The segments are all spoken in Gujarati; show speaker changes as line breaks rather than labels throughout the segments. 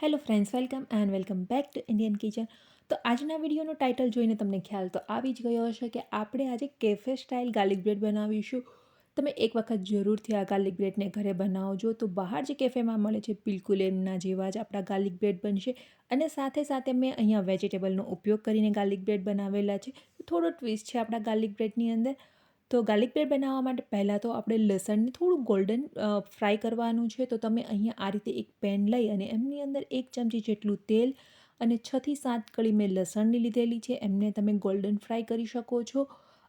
Hello friends, welcome and welcome back to Indian kitchen. તો આજના વિડીયોનો ટાઇટલ જોઈને તમને ખ્યાલ તો આવી જ ગયો હશે કે આપણે આજે કેફે સ્ટાઇલ ગાર્લિક બ્રેડ બનાવીશું. તમે એક વખત જરૂરથી આ ગાર્લિક બ્રેડને ઘરે બનાવજો તો બહાર જે કેફેમાં મળે છે બિલકુલ એમના જેવા જ આપણા ગાર્લિક બ્રેડ બનશે. અને સાથે સાથે મેં અહીંયા વેજીટેબલનો ઉપયોગ કરીને ગાર્લિક બ્રેડ બનાવેલા છે. થોડો ટ્વિસ્ટ છે આપણા ગાર્લિક બ્રેડની અંદર. તો ગાર્લિક બ્રેડ બનાવવા માટે પહેલાં તો આપણે લસણને થોડું ગોલ્ડન ફ્રાય કરવાનું છે. તો તમે અહીંયા આ રીતે એક પેન લઈ અને એમની અંદર એક ચમચી જેટલું તેલ અને છથી સાત કળી મેં લસણની લીધેલી છે. એમને તમે ગોલ્ડન ફ્રાય કરી શકો છો.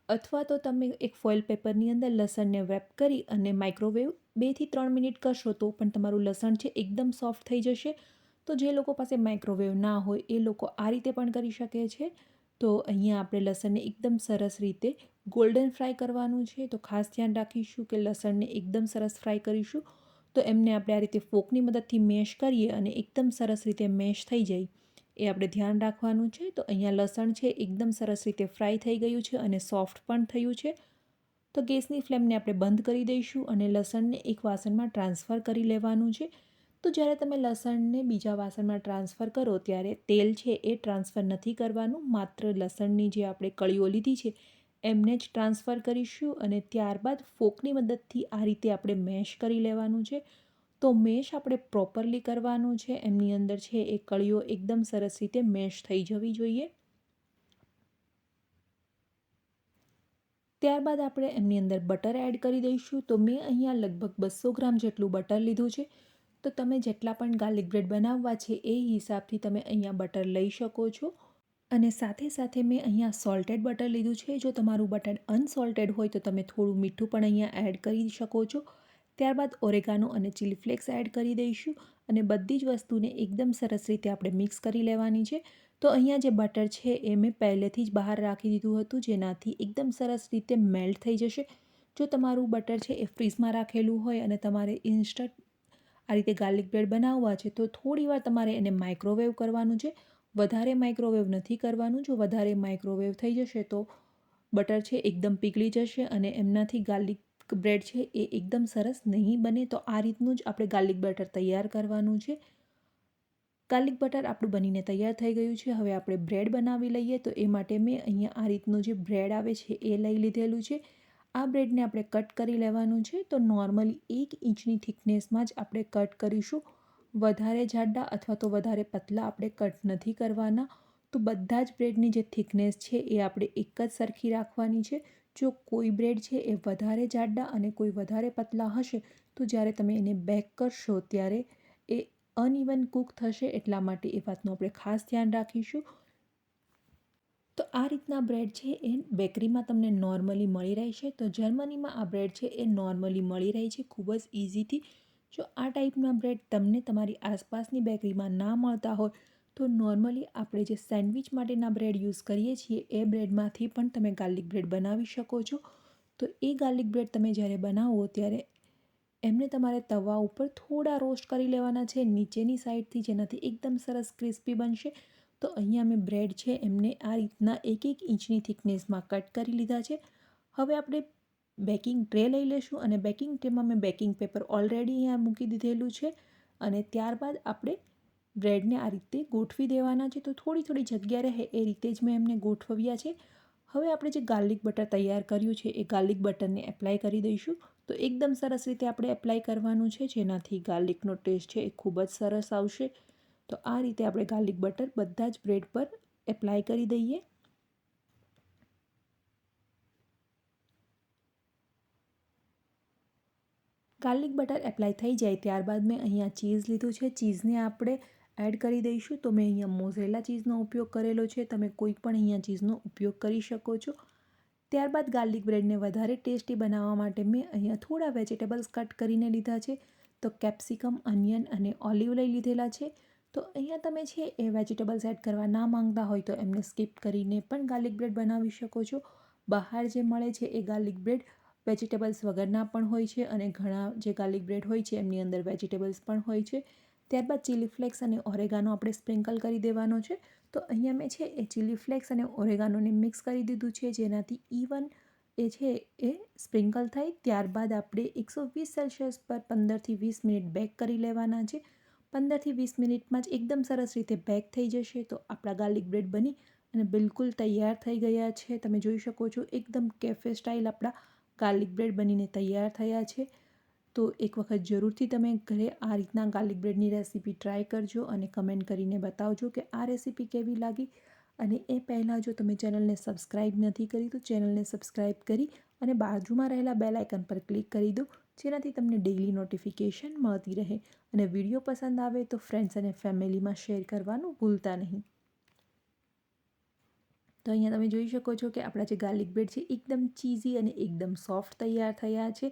અથવા તો તમે એક ફોઇલ પેપરની અંદર લસણને વેપ કરી અને માઇક્રોવેવ બેથી ત્રણ મિનિટ કરશો તો પણ તમારું લસણ છે એકદમ સોફ્ટ થઈ જશે. તો જે લોકો પાસે માઇક્રોવેવ ના હોય એ લોકો આ રીતે પણ કરી શકે છે. તો અહીંયા આપણે લસણને એકદમ સરસ રીતે ગોલ્ડન ફ્રાય કરવાનું છે. તો ખાસ ધ્યાન રાખીશું કે લસણને એકદમ સરસ ફ્રાય કરીશું. તો એમને આપણે આ રીતે ફોકની મદદથી મેશ કરીએ અને એકદમ સરસ રીતે મેશ થઈ જાય. એ આપણે ધ્યાન રાખવાનું છે. તો અહીંયા લસણ છે, એકદમ સરસ રીતે ફ્રાય થઈ ગયું છે અને સોફ્ટ પણ થયું છે. તો ગેસની ફ્લેમને આપણે બંધ કરી દઈશું અને લસણને એક વાસણમાં ટ્રાન્સફર કરી લેવાનું છે. તો જ્યારે તમે લસણને બીજા વાસણમાં ટ્રાન્સફર કરો ત્યારે તેલ છે એ ટ્રાન્સફર નથી કરવાનું. માત્ર લસણની જે આપણે કળીઓ લીધી છે, એમને જ ટ્રાન્સફર કરીશું અને ત્યારબાદ ફોકની મદદથી આ રીતે આપણે મેશ કરી લેવાનું છે. તો મેશ આપણે પ્રોપરલી કરવાનું છે. એમની અંદર છે એ કળીઓ એકદમ સરસ રીતે મેશ થઈ જવી જોઈએ. ત્યારબાદ આપણે એમની અંદર બટર એડ કરી દઈશું. તો મેં અહીંયા લગભગ બસો ગ્રામ જેટલું બટર લીધું છે. તો તમે જેટલા પણ ગાર્લિક બ્રેડ બનાવવા છે, એ હિસાબથી તમે અહીંયા બટર લઈ શકો છો. અને સાથે સાથે મેં અહીંયા સોલ્ટેડ બટર લીધું છે. જો તમારું બટર અનસોલ્ટેડ હોય તો તમે થોડું મીઠું પણ અહીંયા એડ કરી શકો છો. ત્યારબાદ ઓરેગાનો અને ચીલી ફ્લેક્સ એડ કરી દઈશું. અને બધી જ વસ્તુને એકદમ સરસ રીતે આપણે મિક્સ કરી લેવાની છે. તો અહીંયા જે બટર છે, એ મેં પહેલેથી જ બહાર રાખી દીધું હતું, જેનાથી એકદમ સરસ રીતે મેલ્ટ થઈ જશે. જો તમારું બટર છે, એ ફ્રીઝમાં રાખેલું હોય અને તમારે ઇન્સ્ટન્ટ આ રીતે ગાર્લિક બ્રેડ બનાવવા છે, તો થોડી વાર તમારે એને માઇક્રોવેવ કરવાનું છે. વધારે માઇક્રોવેવ નથી કરવાનું. જો વધારે માઇક્રોવેવ થઈ જશે, તો બટર છે એકદમ પીગળી જશે અને એમનાથી ગાર્લિક બ્રેડ છે એ એકદમ સરસ નહીં બને. તો આ રીતનું જ આપણે ગાર્લિક બટર તૈયાર કરવાનું છે. ગાર્લિક બટર આપણું બનીને તૈયાર થઈ ગયું છે. હવે આપણે બ્રેડ બનાવી લઈએ, તો એ માટે મેં અહીંયા આ રીતનું જે બ્રેડ આવે છે, એ લઈ લીધેલું છે. આ બ્રેડને આપણે કટ કરી લેવાનું છે. તો નોર્મલી એક ઇંચની થિકનેસમાં જ આપણે કટ કરીશું. વધારે જાડા અથવા તો વધારે પતલા આપણે કટ નથી કરવાના. તો બધા જ બ્રેડની જે થિકનેસ છે એ આપણે એક જ સરખી રાખવાની છે. જો કોઈ બ્રેડ છે એ વધારે જાડા અને કોઈ વધારે પતલા હશે, તો જ્યારે તમે એને બેક કરશો ત્યારે એ અનઇવન કૂક થશે. એટલા માટે એ વાતનું આપણે ખાસ ધ્યાન રાખીશું. તો આ રીતના બ્રેડ છે એ બેકરીમાં તમને નોર્મલી મળી રહે છે. તો જર્મનીમાં આ બ્રેડ છે એ નોર્મલી મળી રહે છે. ખૂબ જ ઇઝીથી જો આ ટાઈપના બ્રેડ તમને તમારી આસપાસની બેકરીમાં ના મળતા હોય, તો નોર્મલી આપણે જે સેન્ડવિચ માટેના બ્રેડ યુઝ કરીએ છીએ, એ બ્રેડમાંથી પણ તમે ગાર્લિક બ્રેડ બનાવી શકો છો. તો એ ગાર્લિક બ્રેડ તમે જ્યારે બનાવો, ત્યારે એમને તમારે તવા ઉપર થોડા રોસ્ટ કરી લેવાના છે. નીચેની સાઈડથી જેનાથી એકદમ સરસ ક્રિસ્પી બનશે. તો અહીંયા મેં બ્રેડ છે, એમને આ રીતના એક એક ઇંચની થિકનેસમાં કટ કરી લીધા છે. હવે આપણે બેકિંગ ટ્રે લઈ લઈશું અને બેકિંગ ટ્રેમાં મેં બેકિંગ પેપર ઓલરેડી અહીંયા મૂકી દીધેલું છે અને ત્યારબાદ આપણે બ્રેડને આ રીતે ગોઠવી દેવાના છે. તો થોડી થોડી જગ્યા રહે એ રીતે જ મેં એમને ગોઠવ્યા છે. હવે આપણે જે ગાર્લિક બટર તૈયાર કર્યું છે એ ગાર્લિક બટરને એપ્લાય કરી દઈશું. તો એકદમ સરસ રીતે આપણે એપ્લાય કરવાનું છે, જેનાથી ગાર્લિકનો ટેસ્ટ છે એ ખૂબ જ સરસ આવશે. તો આ રીતે આપણે ગાર્લિક બટર બધા જ બ્રેડ પર એપ્લાય કરી દઈએ. ગાર્લિક બટર એપ્લાય થઈ જાય ત્યારબાદ મેં અહીંયા ચીઝ લીધું છે. ચીઝને આપણે એડ કરી દઈશું. તો મેં અહીંયા મોઝરેલા ચીઝનો ઉપયોગ કરેલો છે. તમે કોઈ પણ અહીંયા ચીઝનો ઉપયોગ કરી શકો છો. ત્યારબાદ ગાર્લિક બ્રેડને વધારે ટેસ્ટી બનાવવા માટે મેં અહીંયા થોડા વેજીટેબલ્સ કટ કરીને લીધા છે. તો કેપ્સિકમ અનિયન અને ઓલિવ લઈ લીધેલા છે. તો અહીંયા તમે છે એ વેજીટેબલ્સ એડ કરવા ના માંગતા હોય તો એમને સ્કીપ કરીને પણ ગાર્લિક બ્રેડ બનાવી શકો છો. બહાર જે મળે છે એ ગાર્લિક બ્રેડ વેજીટેબલ્સ વગરના પણ હોય છે અને ઘણા જે ગાર્લિક બ્રેડ હોય છે એમની અંદર વેજીટેબલ્સ પણ હોય છે. ત્યારબાદ ચીલી ફ્લેક્સ અને ઓરેગાનો આપણે સ્પ્રિંકલ કરી દેવાનો છે. તો અહીંયા મેં છે એ ચીલી ફ્લેક્સ અને ઓરેગાનોને મિક્સ કરી દીધું છે. જેનાથી ઇવન એ છે એ સ્પ્રિંકલ થાય. ત્યારબાદ આપણે એકસો વીસ સેલ્સિયસ પર પંદરથી વીસ મિનિટ બેક કરી લેવાના છે. પંદરથી વીસ મિનિટમાં જ એકદમ સરસ રીતે બેક થઈ જશે. તો આપણા ગાર્લિક બ્રેડ બની અને બિલકુલ તૈયાર થઈ ગયા છે. તમે જોઈ શકો છો, એકદમ કેફે સ્ટાઇલ આપણા ગાર્લિક બ્રેડ બનીને તૈયાર થયા છે. તો એક વખત જરૂરથી તમે ઘરે આ રીતના ગાર્લિક બ્રેડની રેસીપી ટ્રાય કરજો અને કમેન્ટ કરીને બતાવજો કે આ રેસીપી કેવી લાગી. અને એ પહેલાં જો તમે ચેનલને સબસ્ક્રાઈબ નથી કરી, તો ચેનલને સબસ્ક્રાઈબ કરી અને બાજુમાં રહેલા બેલ આઇકન પર ક્લિક કરી દો. જેનાથી તમને ડેઇલી નોટિફિકેશન મળતી રહે અને વીડિયો પસંદ આવે તો ફ્રેન્ડ્સ અને ફેમિલીમાં શેર કરવાનું ભૂલતા નહીં. તો અહીંયા તમે જોઈ શકો છો કે આપણા જે ગાર્લિક બ્રેડ છે, એકદમ ચીઝી અને એકદમ સોફ્ટ તૈયાર થયા છે.